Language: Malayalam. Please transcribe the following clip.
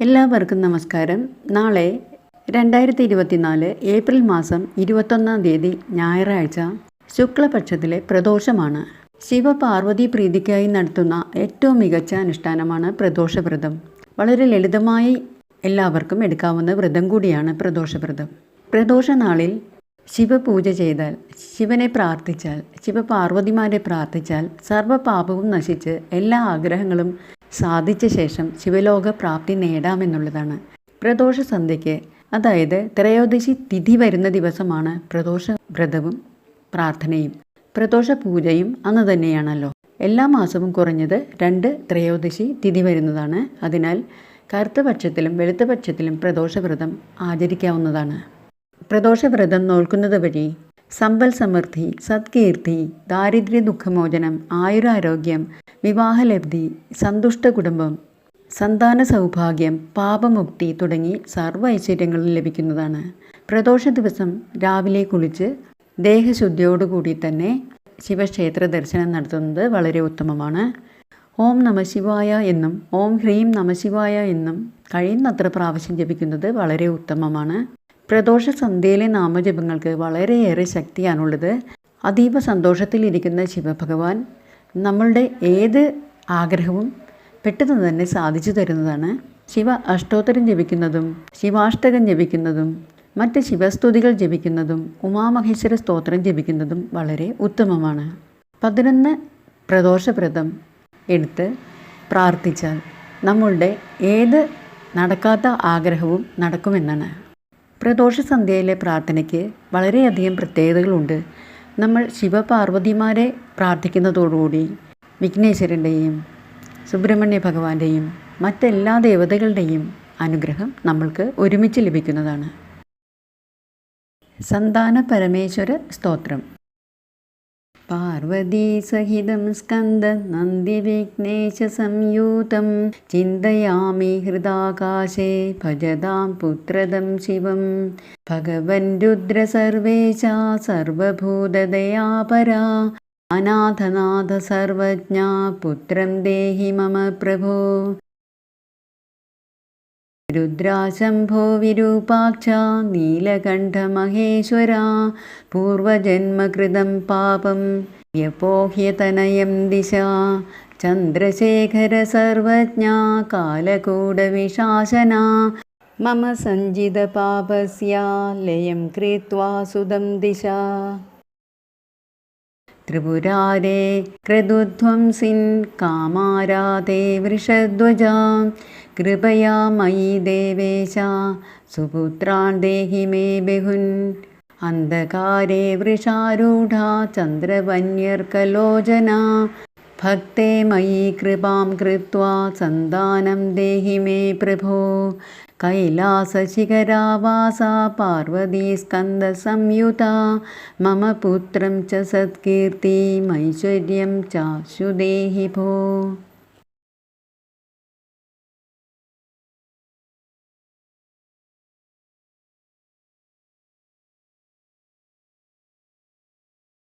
എല്ലാവർക്കും നമസ്കാരം. നാളെ രണ്ടായിരത്തി ഇരുപത്തിനാല് ഏപ്രിൽ മാസം ഇരുപത്തൊന്നാം തീയതി ഞായറാഴ്ച ശുക്ലപക്ഷത്തിലെ പ്രദോഷമാണ്. ശിവപാർവതി പ്രീതിക്കായി നടത്തുന്ന ഏറ്റവും മികച്ച അനുഷ്ഠാനമാണ് പ്രദോഷവ്രതം. വളരെ ലളിതമായി എല്ലാവർക്കും എടുക്കാവുന്ന വ്രതം കൂടിയാണ് പ്രദോഷവ്രതം. പ്രദോഷ നാളിൽ ശിവപൂജ ചെയ്താൽ ശിവനെ പ്രാർത്ഥിച്ചാൽ ശിവപാർവതിമാരെ പ്രാർത്ഥിച്ചാൽ സർവപാപവും നശിച്ച് എല്ലാ ആഗ്രഹങ്ങളും സാധിച്ച ശേഷം ശിവലോക പ്രാപ്തി നേടാമെന്നുള്ളതാണ്. പ്രദോഷ സന്ധ്യയ്ക്ക് അതായത് ത്രയോദശി തിഥി വരുന്ന ദിവസമാണ് പ്രദോഷ വ്രതവും പ്രാർത്ഥനയും. പ്രദോഷ പൂജയും അന്ന് തന്നെയാണല്ലോ. എല്ലാ മാസവും കുറഞ്ഞത് രണ്ട് ത്രയോദശി തിഥി വരുന്നതാണ്. അതിനാൽ കറുത്ത പക്ഷത്തിലും വെളുത്ത പക്ഷത്തിലും പ്രദോഷവ്രതം ആചരിക്കാവുന്നതാണ്. പ്രദോഷവ്രതം നോൽക്കുന്നത് വഴി സമ്പൽ സമൃദ്ധി സത്കീർത്തി ദാരിദ്ര്യ ദുഃഖമോചനം ആയുരാരോഗ്യം വിവാഹലബ്ധി സന്തുഷ്ട കുടുംബം സന്താന സൗഭാഗ്യം പാപമുക്തി തുടങ്ങി സർവ ഐശ്വര്യങ്ങളും ലഭിക്കുന്നതാണ്. പ്രദോഷ ദിവസം രാവിലെ കുളിച്ച് ദേഹശുദ്ധിയോടുകൂടി തന്നെ ശിവക്ഷേത്ര ദർശനം നടത്തുന്നത് വളരെ ഉത്തമമാണ്. ഓം നമശിവായ എന്നും ഓം ഹ്രീം നമശിവായ എന്നും കഴിയുന്നത്ര പ്രാവശ്യം ജപിക്കുന്നത് വളരെ ഉത്തമമാണ്. പ്രദോഷ സന്ധ്യയിലെ നാമജപങ്ങൾക്ക് വളരെയേറെ ശക്തിയാണുള്ളത്. അതീവ സന്തോഷത്തിലിരിക്കുന്ന ശിവഭഗവാൻ നമ്മളുടെ ഏത് ആഗ്രഹവും പെട്ടെന്ന് തന്നെ സാധിച്ചു തരുന്നതാണ്. ശിവ അഷ്ടോത്തരം ജപിക്കുന്നതും ശിവാഷ്ടകം ജപിക്കുന്നതും മറ്റ് ശിവസ്തുതികൾ ജപിക്കുന്നതും ഉമാമഹേശ്വര സ്തോത്രം ജപിക്കുന്നതും വളരെ ഉത്തമമാണ്. പതിനൊന്ന് പ്രദോഷവ്രതം എടുത്ത് പ്രാർത്ഥിച്ചാൽ നമ്മളുടെ ഏത് നടക്കാത്ത ആഗ്രഹവും നടക്കുമെന്നാണ്. പ്രദോഷ സന്ധ്യയിലെ പ്രാർത്ഥനയ്ക്ക് വളരെയധികം പ്രത്യേകതകളുണ്ട്. നമ്മൾ ശിവപാർവതിമാരെ പ്രാർത്ഥിക്കുന്നതോടുകൂടി വിഘ്നേശ്വരന്റെയും സുബ്രഹ്മണ്യ ഭഗവാന്റെയും മറ്റെല്ലാ ദേവതകളുടെയും അനുഗ്രഹം നമ്മൾക്ക് ഒരുമിച്ച് ലഭിക്കുന്നതാണ്. സന്താന പരമേശ്വര സ്തോത്രം. പാർവതീസഹിതം സ്കന്ദ നന്ദിവിഘ്നേശ സംയൂതം ചിന്തയാമി ഹൃദാകാശേ ഭജതാം പുത്രദം ശിവം. ഭഗവൻ രുദ്ര സർവേശ സർവഭൂതദയാപരാ. അനാഥനാഥ സർവജ്ഞ പുത്രം ദേഹി മമ പ്രഭോ. രുദ്രാശംഭോ വിരൂപാക്ഷ നീലകണ്ഠമഹേശ്വര പൂർവജന്മകൃതം പാപം വ്യപോഹ്യതനയം ദിശ ചന്ദ്രശേഖര സർവജ്ഞ കാലകൂടവിശാസന മമ സഞ്ചിത പാപസ്യ ലയം കൃത്വാ സുതം ദിശ. ത്രിപുരാരേ ക്രതുധ്വംസിൻ കാമാരാതേ വൃഷധ്വജാ. കൃപയാ മയി ദേവേശ സുപുത്രാൻ ദേഹി മേ ബഹുൻ. അന്ധകാരേ വൃഷാരൂഢ ചന്ദ്രവന്യർക്കലോചന भक्ते मयि कृपां कृत्वा सन्तानं देहि मे प्रभो कैलासशिखरावासा पार्वतीस्कन्दसंयुता मम पुत्रं च सत्कीर्तिमैश्वर्यं च शुदेहि भो